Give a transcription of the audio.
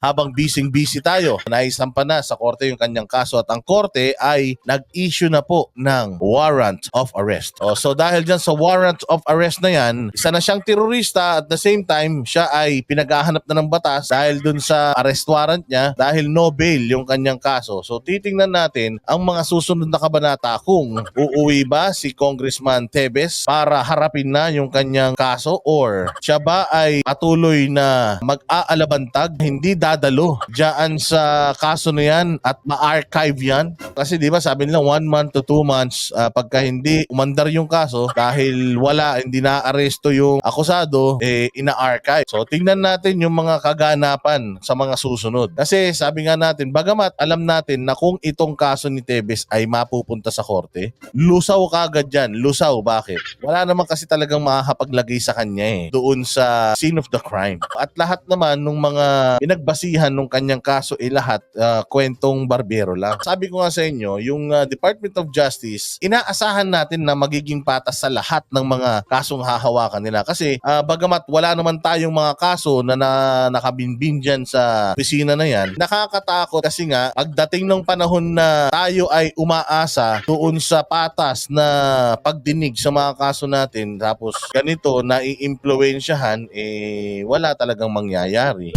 habang busy-busy tayo. Naisampa na sa korte yung kanyang kaso at ang korte ay nag-issue na po ng warrant of arrest. O, so dahil dyan sa warrant of arrest na yan, isa na siyang terorista at the same time siya ay pinaghahanap na ng batas dahil dun sa arrest warrant niya dahil no bail yung kanyang kaso. So titingnan natin ang mga susunod na kabanata kung uuwi ba si Congressman Tebes para harapin na yung kanyang kaso or siya ba ay patuloy na mag-aalabantag, hindi dadalo dyan sa kaso na yan at ma-archive yan. Kasi di ba sabi nila one month to two months ah, pagka hindi umandar yung kaso dahil wala, hindi na-aresto yung akusado, eh ina-archive. So tingnan natin yung mga kaganapan sa mga susunod. Kasi sabi nga natin, bagamat alam natin na kung itong kaso ni Tebes ay mapupunta sa korte, lusaw kagad yan. Lusaw, bakit? Wala naman kasi talagang makakapaglagay sa kanya eh, doon sa scene of the crime. At lahat naman nung mga pinagbasihan nung kanyang kaso eh lahat ah, kwentong barbero lang. Sabi ko nga sa inyo, yung ah, Department of Justice, inaasahan natin na magiging patas sa lahat ng mga kasong hahawakan nila. Kasi ah, bagamat wala naman tayong mga kaso na, na nakabinbin dyan sa opisina na yan, nakakatakot kasi nga pagdating ng panahon na tayo ay umaasa doon sa patas na pagdinig sa mga kaso natin tapos ganito na i-impluensyahan eh wala talagang mangyayari.